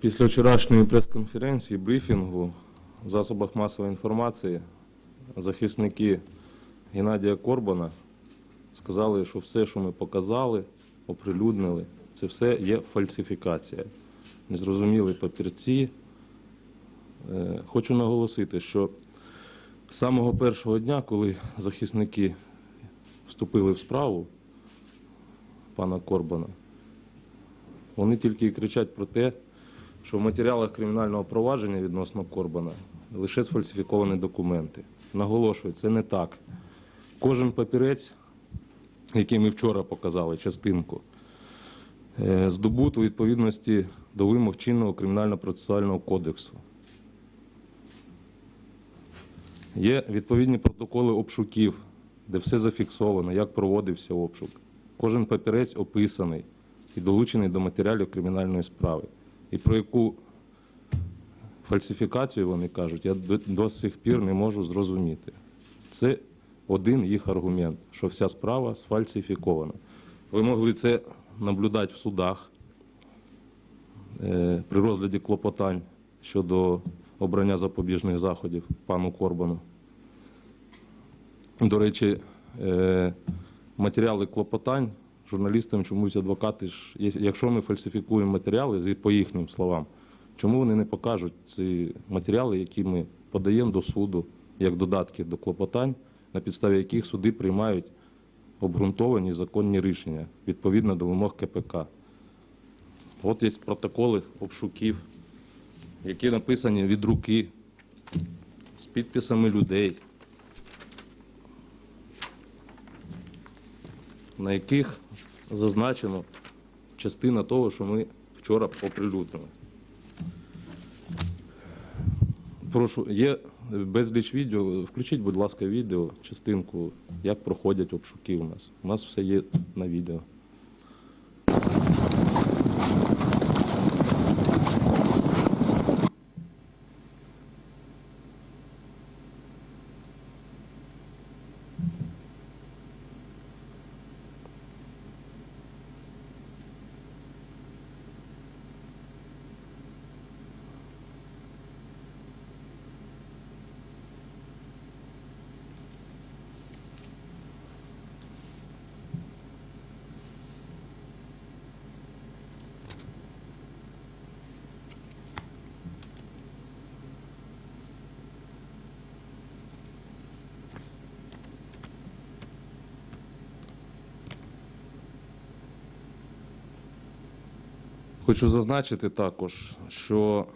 Після вчорашньої прес-конференції, брифінгу в засобах масової інформації захисники Геннадія Корбана сказали, що все, що ми показали, оприлюднили, це все є фальсифікація. Незрозумілі папірці. Е, Хочу наголосити, що з самого першого дня, коли захисники вступили в справу пана Корбана, вони тільки і кричать про те, що в матеріалах кримінального провадження відносно Корбана лише сфальсифіковані документи. Наголошую, це не так. Кожен папірець, який ми вчора показали, частинку, е, здобут у відповідності до вимог чинного кримінально-процесуального кодексу. Є відповідні протоколи обшуків, де все зафіксовано, як проводився обшук. Кожен папірець описаний і долучений до матеріалів кримінальної справи. І про яку фальсифікацію вони кажуть, я до, сих пір не можу зрозуміти. Це один їх аргумент, що вся справа сфальсифікована. Ви могли це наблюдати в судах е, при розгляді клопотань щодо обрання запобіжних заходів пану Корбану. До речі, е, матеріали клопотань журналістам чомусь адвокати ж, якщо ми фальсифікуємо матеріали, по їхнім словам, чому вони не покажуть ці матеріали, які ми подаємо до суду, як додатки до клопотань, на підставі яких суди приймають обґрунтовані законні рішення відповідно до вимог КПК. От є протоколи обшуків, які написані від руки з підписами людей. на яких зазначено частина того, що ми вчора оприлюднили. Прошу, є безліч відео. Включіть, будь ласка, відео, частинку, як проходять обшуки у нас. У нас все є на відео. Хочу зазначити також, що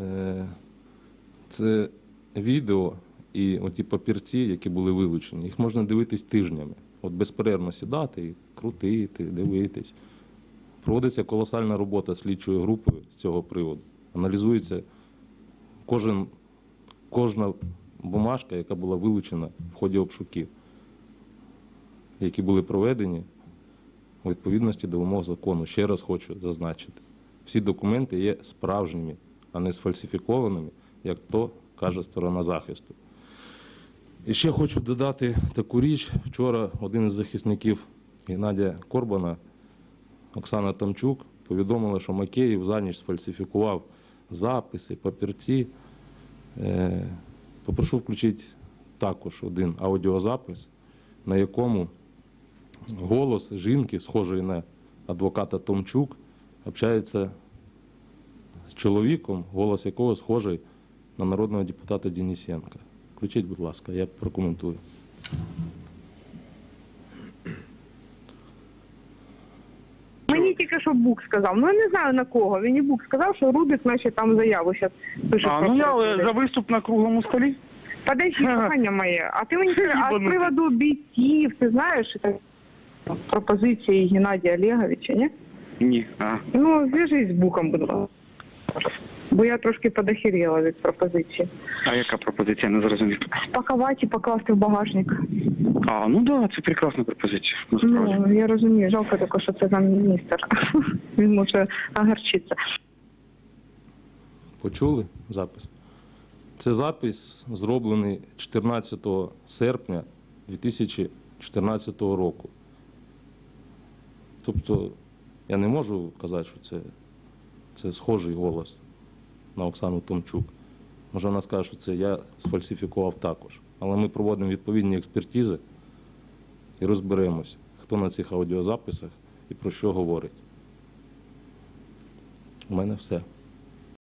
е, це відео і оті папірці, які були вилучені, їх можна дивитись тижнями. От безперервно сідати і крутити, дивитись. Проводиться колосальна робота слідчою групою з цього приводу. Аналізується кожен, кожна бумажка, яка була вилучена в ході обшуків, які були проведені у відповідності до вимог закону. Ще раз хочу зазначити, всі документи є справжніми, а не сфальсифікованими, як то каже сторона захисту. І ще хочу додати таку річ. Вчора один із захисників Геннадія Корбана, Оксана Тамчук, повідомила, що Макеїв за ніч сфальсифікував записи, папірці. Е, Попрошу включити також один аудіозапис, на якому голос жінки, схожої на адвоката Томчук, общається з чоловіком, голос якого схожий на народного депутата Денисенка. Включіть, будь ласка, я прокоментую. Мені тільки що Бук сказав. Ну я не знаю на кого. Він і Бук сказав, що Рудик, значить, там заяву зараз пише. А, про ну я е, за виступ на круглому столі. Подожди, кохання моє. А ти мені скажи, а з приводу бійців, ти знаєш так, пропозиції Геннадія Олеговича, ні? Ні. А. Ну, зв'яжись з Буком, будь ласка. Бо я трошки подохеріла від пропозиції. а яка пропозиція не зрозумів? Спакувати і покласти в багажник. А, ну да, це прекрасна пропозиція. Насправді. Ну, я розумію, жалко тільки, що це замміністр. Він може огорчитися. Почули запис? Це запис зроблений 14 серпня 2014 року. Тобто я не можу казати, що це це схожий голос на Оксану Томчук. Може, вона скаже, що це я сфальсифікував також. Але ми проводимо відповідні експертизи і розберемось, хто на цих аудіозаписах і про що говорить. У мене все.